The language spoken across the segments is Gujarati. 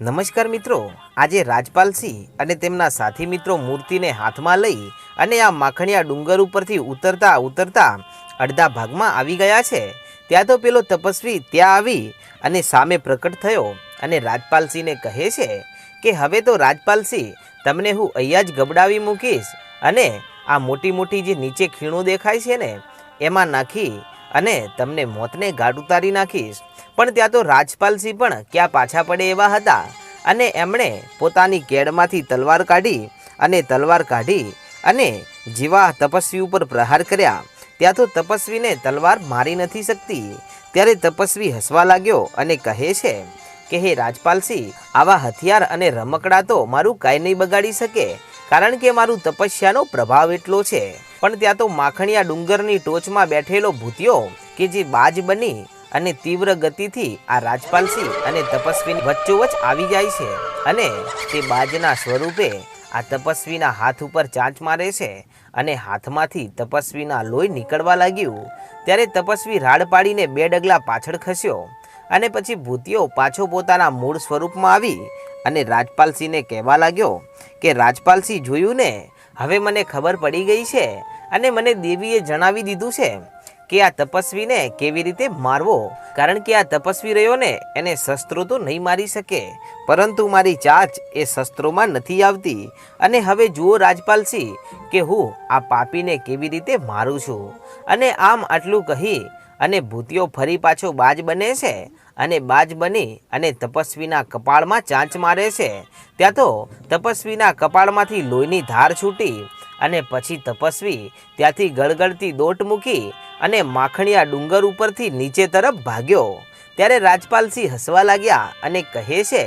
નમસ્કાર મિત્રો, આજે રાજપાલસિંહ અને તેમના સાથી મિત્રો મૂર્તિને હાથમાં લઈ અને આ માખણિયા ડુંગર ઉપરથી ઉતરતા ઉતરતા અડધા ભાગમાં આવી ગયા છે. ત્યાં તો પેલો તપસ્વી ત્યાં આવી અને સામે પ્રકટ થયો અને રાજપાલસિંહને કહે છે કે, હવે તો રાજપાલસિંહ, તમને હું અહીંયા જ ગબડાવી મૂકીશ અને આ મોટી મોટી જે નીચે ખીણો દેખાય છે ને, એમાં નાખી અને તમને મોતને ગાઢ ઉતારી નાખીશ. પણ ત્યાં તો રાજપાલસિંહ પણ ક્યાં પાછા પડે એવા હતા. અને એમણે પોતાની કેડમાંથી તલવાર કાઢી અને તલવાર કાઢી અને જેવા તપસ્વી ઉપર પ્રહાર કર્યા. ત્યાં તો તપસ્વીને તલવાર મારી નથી શકતી. ત્યારે તપસ્વી હસવા લાગ્યો અને કહે છે કે, હે રાજપાલસિંહ, આવા હથિયાર અને રમકડા તો મારું કાંઈ નહીં બગાડી શકે, કારણ કે મારું તપસ્યાનો પ્રભાવ એટલો છે. પણ ત્યાં તો માખણિયા ડુંગરની ટોચમાં બેઠેલો ભૂતિયો કે જે બાજ બની અને તીવ્ર ગતિથી આ રાજપાલસિંહ અને તપસ્વીની વચ્ચોવચ આવી જાય છે અને તે બાજના સ્વરૂપે આ તપસ્વીના હાથ ઉપર ચાંચ મારે છે અને હાથમાંથી તપસ્વીના લોહી નીકળવા લાગ્યું. ત્યારે તપસ્વી રાડ પાડીને બે ડગલા પાછળ ખસ્યો અને પછી ભૂતિયો પાછો પોતાના મૂળ સ્વરૂપમાં આવી અને રાજપાલસિંહને કહેવા લાગ્યો કે રાજપાલસિંહ જોયું ને? હવે મને ખબર પડી ગઈ છે અને મને દેવીએ જણાવી દીધું છે. કે આ તપસ્વીને કેવી રીતે મારવો? કારણ કે આ તપસ્વી રહ્યો ને, એને શસ્ત્રો તો નહીં મારી શકે. પરંતુ મારી ચાચ એ શસ્ત્રોમાં નથી આવતી. અને હવે જુઓ રાજપાલસિંહ કે હું આ પાપીને કેવી રીતે મારું છું? અને આમ આટલું કહી, અને ભૂતિયો ફરી પાછો બાજ બને છે, અને બાજ બની, અને તપસ્વીના કપાળમાં ચાંચ મારે છે. ત્યાં તો તપસ્વીના કપાળમાંથી લોહીની ધાર છૂટી અને પછી તપસ્વી ત્યાંથી ગળગળતી દોટ મૂકી અને માખણિયા ડુંગર ઉપરથી નીચે તરફ ભાગ્યો. ત્યારે રાજપાલસિંહ હસવા લાગ્યા અને કહે છે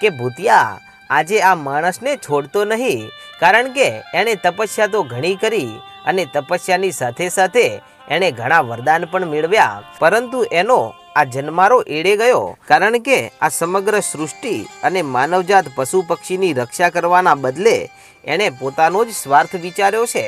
કે, ભૂતિયા, આજે આ માણસને છોડતો નહીં, કારણ કે એણે તપસ્યા તો ઘણી કરી અને તપસ્યાની સાથે સાથે એણે ઘણા વરદાન પણ મેળવ્યા. પરંતુ એનો આ જન્મારો એડે ગયો કારણ કે આ સમગ્ર સૃષ્ટિ અને માનવજાત પશુ પક્ષીની રક્ષા કરવાના બદલે એણે પોતાનો જ સ્વાર્થ વિચાર્યો છે.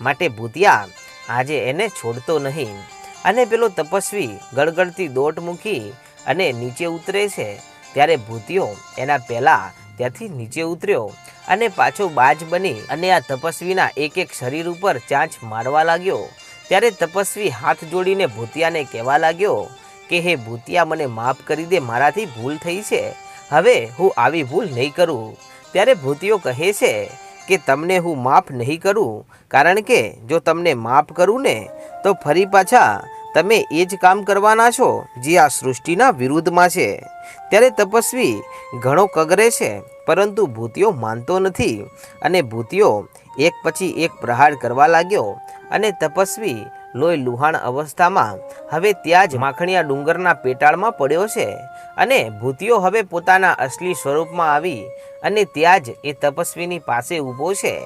માટે ભૂતિયા, આજે એને છોડતો નહીં. અને પેલો તપસ્વી ગળગળતી દોટ મૂકી અને નીચે ઉતરે છે. ત્યારે ભૂતિયો એના પહેલાં ત્યાંથી નીચે ઉતર્યો અને પાછો બાજ બની અને આ તપસ્વીના એક એક શરીર ઉપર ચાંચ મારવા લાગ્યો. ત્યારે તપસ્વી હાથ જોડીને ભૂતિયાને કહેવા લાગ્યો કે, હે ભૂતિયા, મને માફ કરી દે, મારાથી ભૂલ થઈ છે. હવે હું આવી ભૂલ નહીં કરું. ત્યારે ભૂતિયો કહે છે કે, તમને હું માફ નહીં કરું. કારણ કે, જો તમને માફ કરું ને, તો ફરી પાછા તમે એ જ કામ કરવાના છો, જે આ સૃષ્ટિના વિરુદ્ધમાં છે. ત્યારે તપસ્વી ઘણો કગરે છે, પરંતુ ભૂતિયો માનતો નથી. અને ભૂતિયો એક પછી એક પ્રહાર કરવા લાગ્યો અને તપસ્વી લોહી લુહાણ અવસ્થામાં. હવે ત્યાં જ માખણિયા ડુંગરના પેટાળમાં પડ્યો છે અને ભૂતિયો હવે પોતાના અસલી સ્વરૂપમાં આવી અને ત્યાં જ એ તપસ્વીની પાસે ઊભો છે.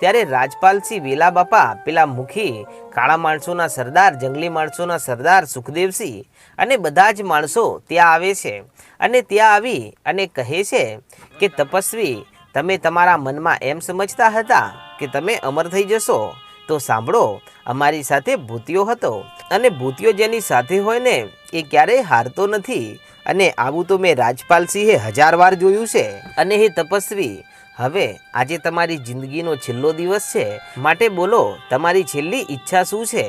ત્યારે રાજપાલસિંહ વેલા બાપા, પેલા મુખી, કાળા માણસોના સરદાર, જંગલી માણસોના સરદાર સુખદેવસિંહ અને બધા જ માણસો ત્યાં આવે છે અને ત્યાં આવી અને કહે છે કે, તપસ્વી, તમે તમારા મનમાં એમ સમજતા હતા કે તમે અમર થઈ જશો. તો સાંભળો, અમારી સાથે ભૂતિયો હતો અને ભૂતિયો જેની સાથે હોય ને એ ક્યારેય હારતો નથી અને આવું તો મેં રાજપાલસિંહે હજાર વાર જોયું છે અને હે તપસ્વી, હવે આજે તમારી જિંદગીનો છેલ્લો દિવસ છે. માટે બોલો, તમારી છેલ્લી ઈચ્છા શું છે?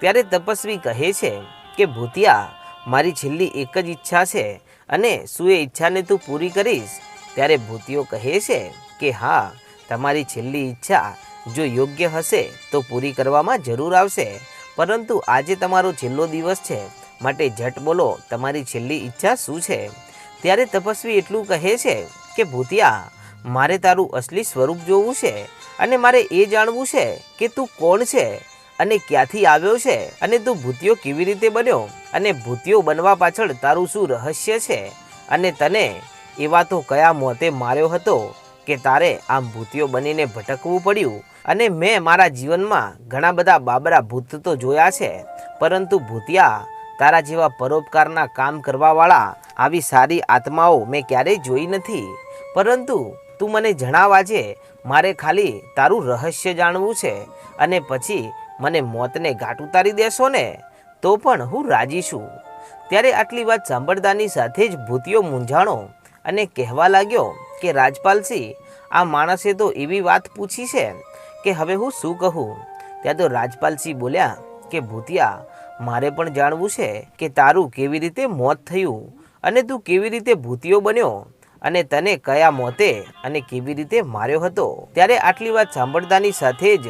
ત્યારે તપસ્વી કહે છે કે, ભૂતિયા, મારી છેલ્લી એક જ ઈચ્છા છે અને શું એ ઈચ્છાને તું પૂરી કરીશ? ત્યારે ભૂતિયો કહે છે કે, હા, તમારી છેલ્લી ઈચ્છા જો યોગ્ય હશે તો પૂરી કરવામાં જરૂર આવશે. પરંતુ આજે તમારો છેલ્લો દિવસ છે. માટે ઝટ બોલો, તમારી છેલ્લી ઈચ્છા શું છે? ત્યારે તપસ્વી એટલું કહે છે કે, ભૂતિયા, મારે તારું અસલી સ્વરૂપ જોવું છે અને મારે એ જાણવું છે કે તું કોણ છે અને ક્યાંથી આવ્યો છે અને તું ભૂતિયો કેવી રીતે બન્યો અને ભૂતિયો બનવા પાછળ તારું શું રહસ્ય છે અને તને એવા તો કયા મોતે માર્યો હતો? કે તારે આમ ભૂતિયો બનીને ભટકવું પડ્યું? અને મેં મારા જીવનમાં ઘણા બધા બાબરા ભૂત તો જોયા છે, પરંતુ ભૂતિયા તારા જેવા પરોપકારના કામ કરવાવાળા આવી સારી આત્માઓ મેં ક્યારેય જોઈ નથી. પરંતુ તું મને જણાવ આજે મારે ખાલી તારું રહસ્ય જાણવું છે, અને પછી મને મોતને ઘાટ ઉતારી દેશો ને, તો પણ હું રાજી છું. ત્યારે આટલી વાત સાંભળતાની સાથે જ ભૂતિયો મૂંઝાણો અને કહેવા લાગ્યો કે રાજપાલસિંહ આ માણસે તો એવી વાત પૂછી છે કે હવે હું શું કહું? ત્યાં તો રાજપાલસિંહ બોલ્યા કે, ભૂતિયા, મારે પણ જાણવું છે કે તારું કેવી રીતે મોત થયું અને તું કેવી રીતે ભૂતિયો બન્યો અને તને કયા મોતે અને કેવી રીતે માર્યો હતો? ત્યારે આટલી વાત સાંભળતાની સાથે જ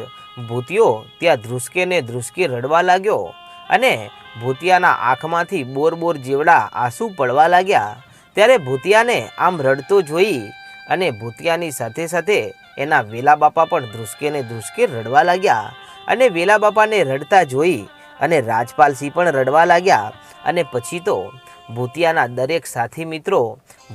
ભૂતિયો ત્યાં ધ્રુસકે ને ધ્રુસકે રડવા લાગ્યો અને ભૂતિયાના આંખમાંથી બોર બોર જેવડા આંસુ પડવા લાગ્યા. ત્યારે ભૂતિયાને આમ રડતો જોઈ અને ભૂતિયાની સાથે સાથે એના વેલા બાપા પણ ધ્રુસકે ને ધ્રુસકે રડવા લાગ્યા અને વેલા બાપાને રડતા જોઈ અને રાજપાલસિંહ પણ રડવા લાગ્યા અને પછી તો ભૂતિયાના દરેક સાથી મિત્રો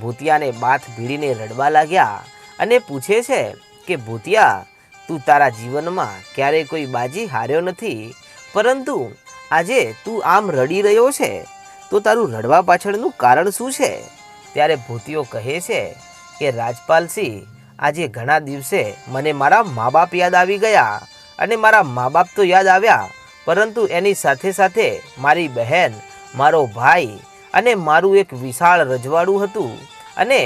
ભૂતિયાને બાથ ભીડીને રડવા લાગ્યા અને પૂછે છે કે, ભૂતિયા, તું તારા જીવનમાં ક્યારેય કોઈ બાજી હાર્યો નથી? પરંતુ આજે તું આમ રડી રહ્યો છે, તો તારું રડવા પાછળનું કારણ શું છે? ત્યારે ભૂતિયો કહે છે કે રાજપાલસિંહ, આજે ઘણા દિવસે મને મારા મા બાપ યાદ આવી ગયા અને મારા મા બાપ તો યાદ આવ્યા, પરંતુ એની સાથે સાથે મારી બહેન, મારો ભાઈ અને મારું એક વિશાળ રજવાડું હતું. અને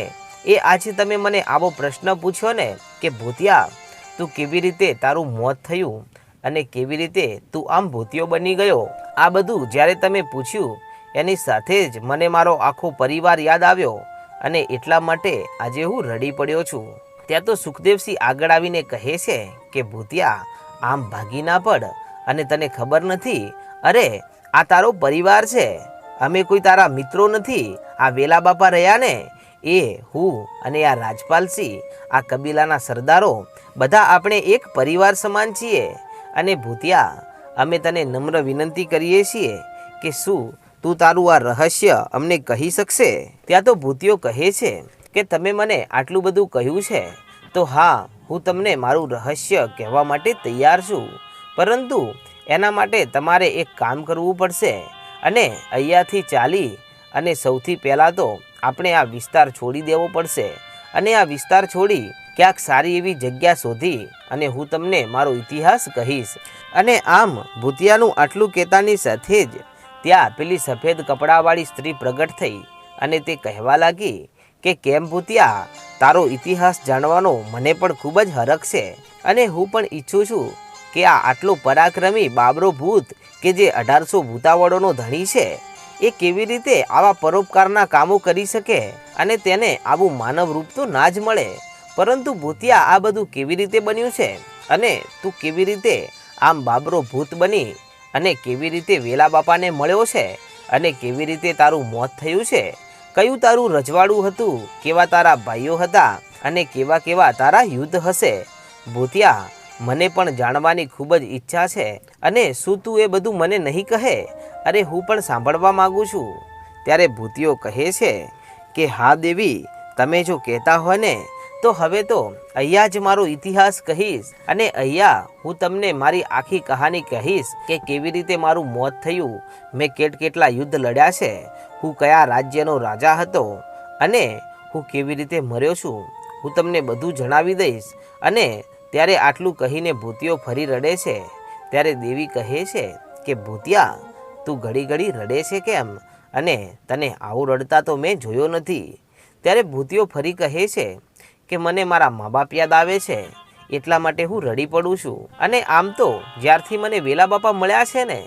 એ આજે તમે મને આવો પ્રશ્ન પૂછ્યો ને કે, ભૂતિયા, તું કેવી રીતે તારું મોત થયું અને કેવી રીતે તું આમ ભૂતિયો બની ગયો? આ બધું જ્યારે તમે પૂછ્યું, એની સાથે જ મને મારો આખો પરિવાર યાદ આવ્યો. અને એટલા માટે આજે હું રડી પડ્યો છું. ત્યાં તો સુખદેવસિંહ આગળ આવીને કહે છે કે, ભૂતિયા, આમ ભાગી ના પડ અને તને ખબર નથી? અરે, આ તારો પરિવાર છે. અમે કોઈ તારા મિત્રો નથી. આ વેલા બાપા રહ્યા ને? એ, હું અને આ રાજપાલસિંહ, આ કબીલાના સરદારો, બધા આપણે એક પરિવાર સમાન છીએ. અને ભૂતિયા, અમે તને નમ્ર વિનંતી કરીએ છીએ કે શું તું તારું આ રહસ્ય અમને કહી શકશે? ત્યાં તો ભૂતિયો કહે છે કે તમે મને આટલું બધું કહ્યું છે. તો હા, હું તમને મારું રહસ્ય કહેવા માટે તૈયાર છું. પરંતુ એના માટે તમારે એક કામ કરવું પડશે. અને અહીંયાથી ચાલી અને સૌથી પહેલાં તો આપણે આ વિસ્તાર છોડી દેવો પડશે. અને આ વિસ્તાર છોડી ક્યાંક સારી એવી જગ્યા શોધી અને હું તમને મારો ઇતિહાસ કહીશ. અને આમ ભૂતિયાનું આટલું કહેતાની સાથે જ ત્યાં પેલી સફેદ કપડાવાળી સ્ત્રી પ્રગટ થઈ અને તે કહેવા લાગી કે, કેમ ભૂતિયા, તારો ઇતિહાસ જાણવાનો મને પણ ખૂબ જ હરખ છે અને હું પણ ઈચ્છું છું કે આ આટલો પરાક્રમી બાબરો ભૂત કે જે અઢારસો ભૂતાવળોનો ધણી છે, એ કેવી રીતે આવા પરોપકારના કામો કરી શકે અને તેને આવું માનવ રૂપ તો ના જ મળે? પરંતુ ભૂતિયા, આ બધું કેવી રીતે બન્યું છે? અને તું કેવી રીતે આમ બાબરો ભૂત બની અને કેવી રીતે વેલા બાપાને મળ્યો છે? અને કેવી રીતે તારું મોત થયું છે? કયું તારું રજવાડું હતું? કેવા તારા ભાઈઓ હતા? અને કેવા કેવા તારા યુદ્ધ હશે? ભૂતિયા, મને પણ જાણવાની ખૂબ જ ઈચ્છા છે. અને શું તું એ બધું મને નહીં કહે? અરે, હું પણ સાંભળવા માગું છું. ત્યારે ભૂતિયો કહે છે કે, હા દેવી, તમે જો કહેતા હોય ને તો હવે તો અહીંયા જ મારો ઇતિહાસ કહીશ અને અહીંયા હું તમને મારી આખી કહાની કહીશ કે કેવી રીતે મારું મોત થયું, મેં કેટ કેટલા યુદ્ધ લડ્યા છે, હું કયા રાજ્યનો રાજા હતો અને હું કેવી રીતે મર્યો છું, હું તમને બધું જણાવી દઈશ અને ત્યારે આટલું કહીને ભૂતિયો ફરી રડે છે, ત્યારે દેવી કહે છે કે, ભૂતિયા, તું ઘડી ઘડી રડે છે કેમ? અને તને આવું રડતા તો મેં જોયો નથી. ત્યારે ભૂતિયો ફરી કહે છે કે મને મારા મા બાપ યાદ આવે છે, એટલા માટે હું રડી પડું છું. અને આમ તો જ્યારથી મને વેલા બાપા મળ્યા છે ને,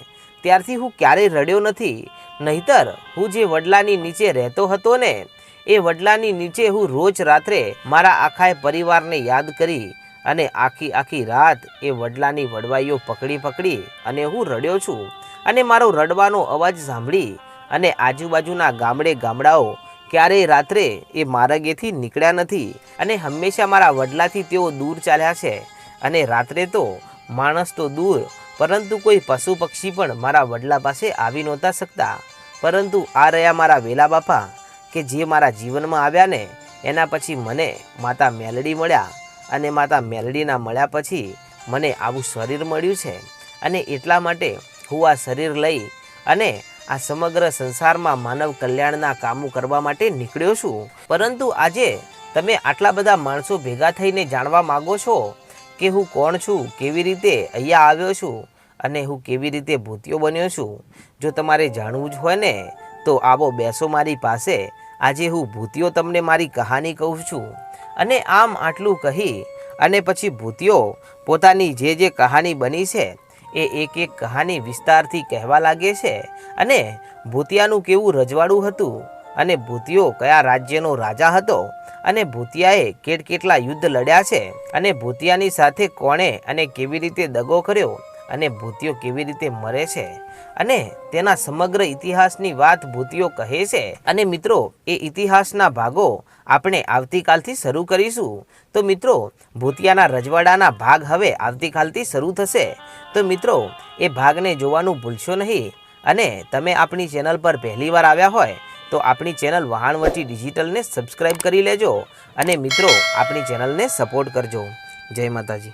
ત્યારથી હું ક્યારેય રડ્યો નથી. નહીતર હું જે વડલાની નીચે રહેતો હતો ને, એ વડલાની નીચે હું રોજ રાત્રે મારા આખાએ પરિવારને યાદ કરી અને આખી આખી રાત એ વડલાની વડવાઈઓ પકડી પકડી અને હું રડ્યો છું. અને મારો રડવાનો અવાજ સાંભળી અને આજુબાજુના ગામડે ગામડાઓ ક્યારેય રાત્રે એ મારગેથી નીકળ્યા નથી અને હંમેશા મારા વડલાથી તેઓ દૂર ચાલ્યા છે. અને રાત્રે તો માણસ તો દૂર, પરંતુ કોઈ પશુ પક્ષી પણ મારા વડલા પાસે આવી નહોતા શકતા. પરંતુ આ રહ્યા મારા વેલા બાપા, કે જે મારા જીવનમાં આવ્યા ને, એના પછી મને માતા મેલડી મળ્યા અને માતા મેલડીના મળ્યા પછી મને આવું શરીર મળ્યું છે. અને એટલા માટે હું આ શરીર લઈ અને આ સમગ્ર સંસારમાં માનવ કલ્યાણના કામો કરવા માટે નીકળ્યો છું. પરંતુ આજે તમે આટલા બધા માણસો ભેગા થઈને જાણવા માગો છો કે હું કોણ છું, કેવી રીતે અહીંયા આવ્યો છું અને હું કેવી રીતે ભૂતિયો બન્યો છું? જો તમારે જાણવું જ હોય ને, તો આવો બેસો મારી પાસે. આજે હું ભૂતિયો તમને મારી કહાની કહું છું. અને આમ આટલું કહી અને પછી ભૂતિયો પોતાની જે જે કહાની બની છે એ એક એક કહાની વિસ્તારથી કહેવા લાગે છે. અને ભૂતિયાનું કેવું રજવાડું હતું? અને ભૂતિયો કયા રાજ્યનો રાજા હતો? અને ભૂતિયાએ કેટ કેટલા યુદ્ધ લડ્યા છે? અને ભૂતિયાની સાથે કોણે અને કેવી રીતે દગો કર્યો? અને ભૂતિયો કેવી રીતે મરે છે? અને તેના સમગ્ર ઇતિહાસની વાત ભૂતિયો કહે છે. અને મિત્રો, એ ઇતિહાસના ભાગો આપણે આવતીકાલથી શરૂ કરીશું. તો મિત્રો, ભૂતિયાના રજવાડાના ભાગ હવે આવતીકાલથી શરૂ થશે. તો મિત્રો, એ ભાગને જોવાનું ભૂલશો નહીં. અને તમે આપણી ચેનલ પર પહેલીવાર આવ્યા હોય, તો આપણી ચેનલ વહાણવટી ડિજિટલને સબસ્ક્રાઈબ કરી લેજો. અને મિત્રો, આપણી ચેનલને સપોર્ટ કરજો. જય માતાજી.